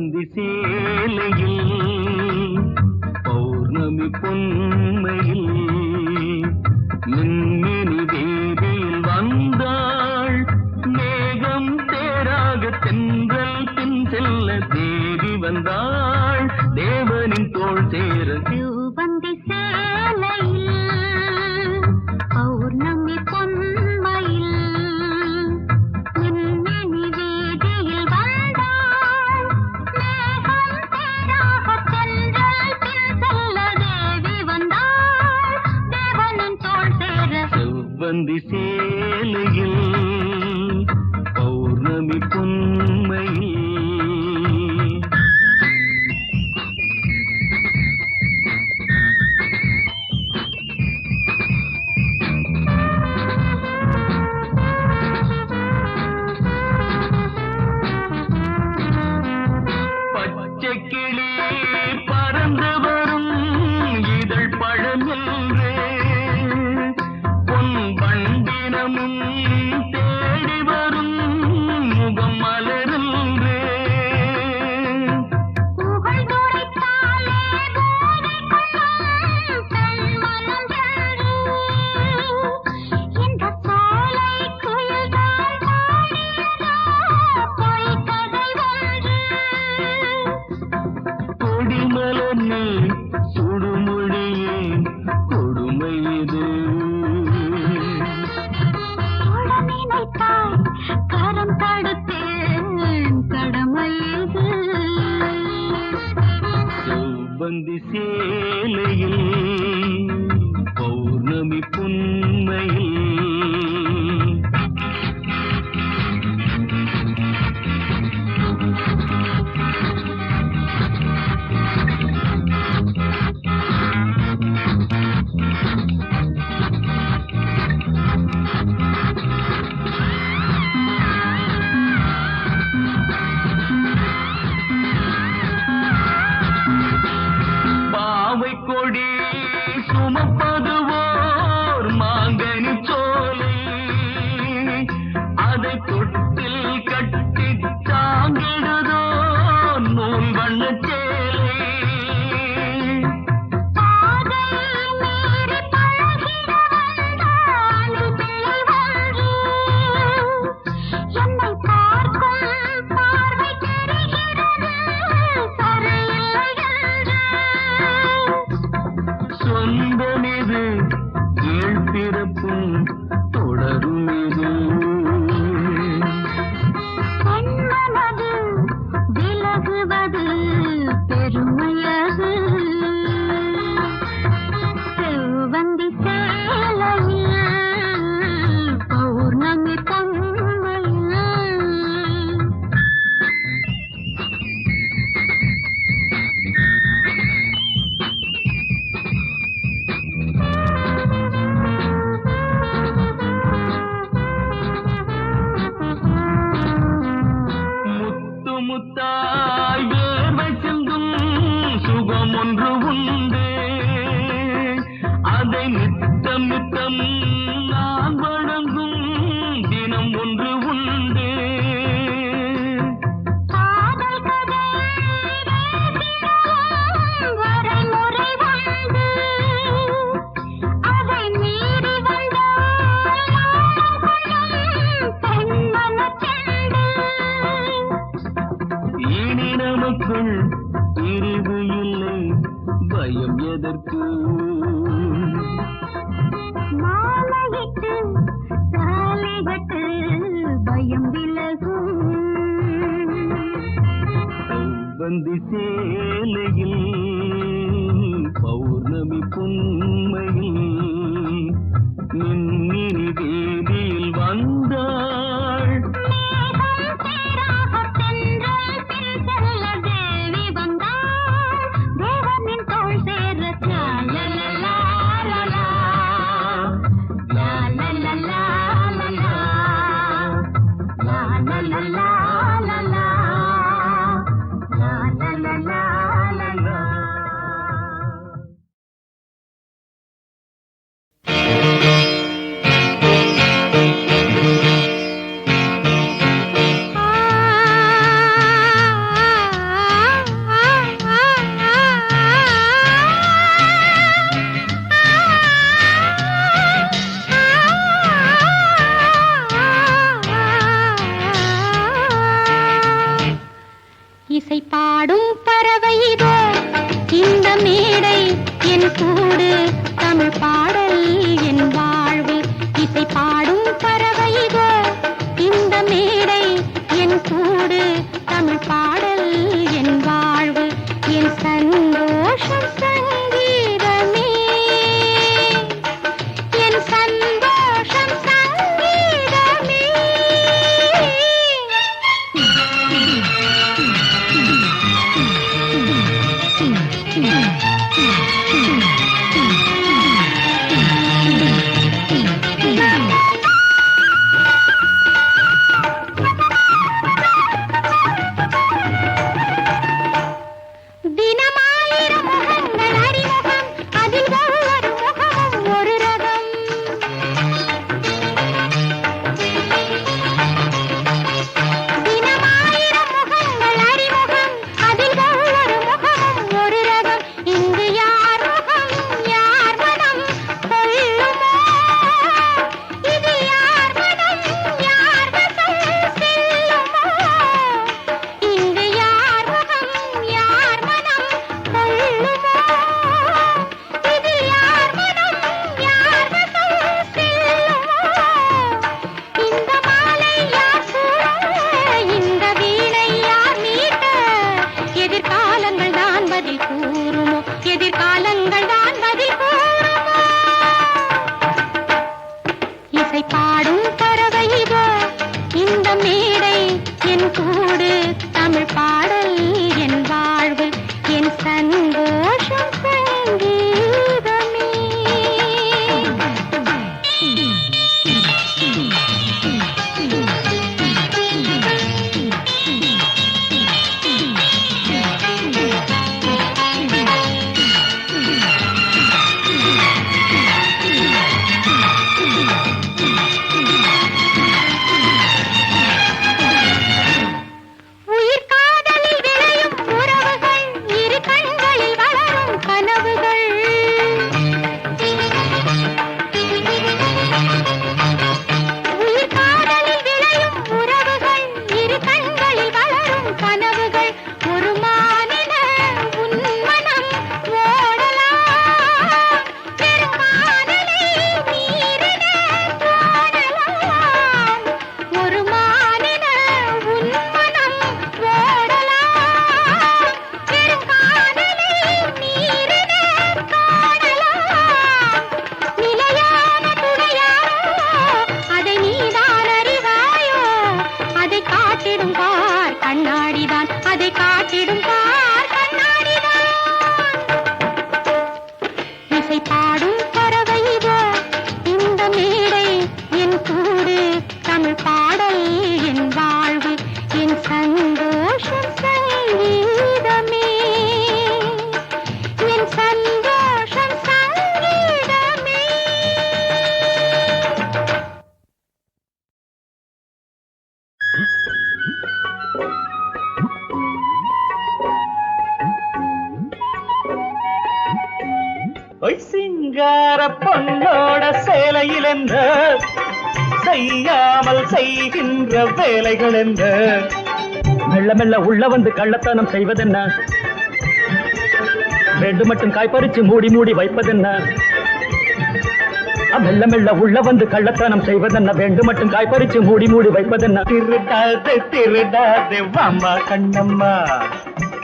சிலந்தி சேலையில் பௌர்ணமி பொன்மையில் தெரியாமல் செய்கின்ற வேலைகள் என்ன? மெல்ல மெல்ல உள்ள வந்து கள்ளத்தனம் செய்வதென்ன? ரெண்டு மட்டும் காய்பறிச்சு மூடி மூடி வைப்பதென்ன? மெல்ல மெல்ல உள்ள வந்து கள்ளத்தனம் செய்வதென்ன? வேண்டு மட்டும் காய்பறிச்சு மூடி மூடி வைப்பதென்ன? திருடாதே திருடாதே வாமா கண்ணம்மா.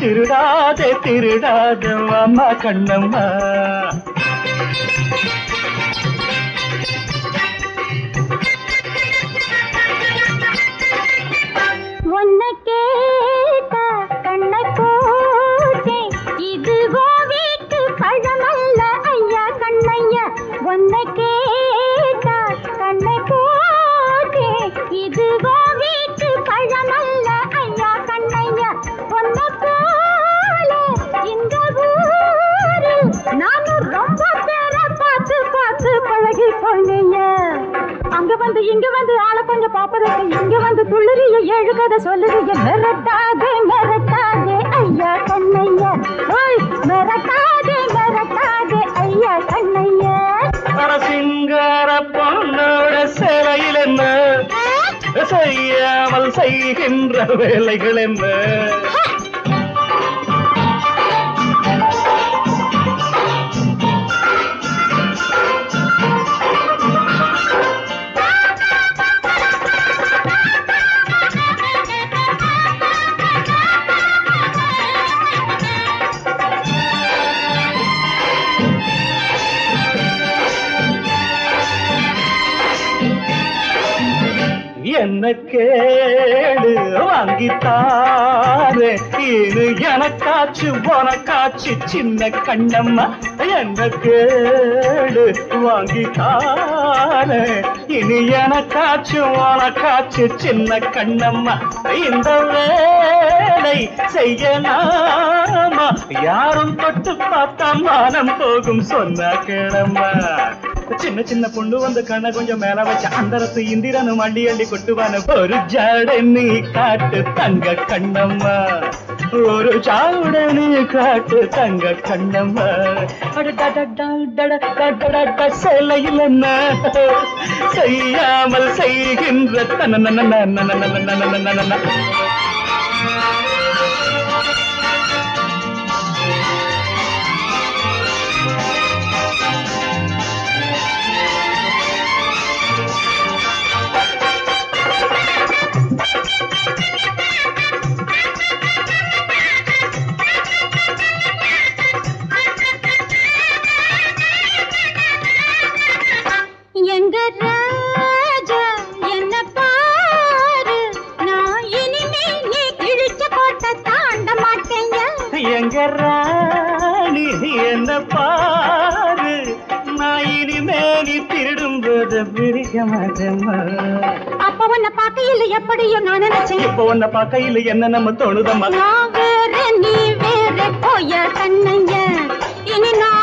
திருடாதே திருடாதே வாமா கண்ணம்மா. அங்க வந்து இங்க வந்து ஆள கொஞ்சம் பாப்பதற்கு இங்க வந்து துள்ளுறிய ஏழு கதை சொல்லுறிய மிரட்டாதே மிரட்டாதே ஐயா கண்ணையா. ஓய் மிரட்டாதே மிரட்டாதே ஐயா கண்ணையா. சிங்கார பொண்ணோட சிலையில் என்ன? செய்யாமல் செய்கின்ற வேலைகள் என்ன? கேடு வாங்கித்தாரு. இது எனக்காச்சு உனக்காச்சு சின்ன கண்ணம்மா. என்ன கேடு வாங்கித்தாரு. இனி எனக்காச்சு உனக்காச்சு சின்ன கண்ணம்மா. இந்த வேலை செய்யலாமா யாரும் தொட்டு பார்த்தா மானம் போகும் சொன்ன கிழம்மா சின்ன சின்ன பொண்ணு வந்து கண்ண கொஞ்சம் மேல வச்ச அந்தரத்து இந்திரனு அள்ளி அள்ளி கொட்டுவான ஒரு ஜாட நீ காட்டு தங்க கண்ணம்மா ஒரு ஜாட நீ காட்டு தங்க கண்ணம்மா சிலையில் என்ன செய்யாமல் செய்கின்ற தன என்ன பாரு? நான் இனிமே நீ திருடும்போது பிடிக்க மாட்டேம்மா அப்ப உன்னை பார்க்கையில எப்படியோ நான் நினைச்சேன். இப்ப உன்னை பார்க்கையில என்ன நம்ம தோணுதம்மா? நான் வேற நீ வேற போய கண்ணைய. இனி நான்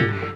Yeah.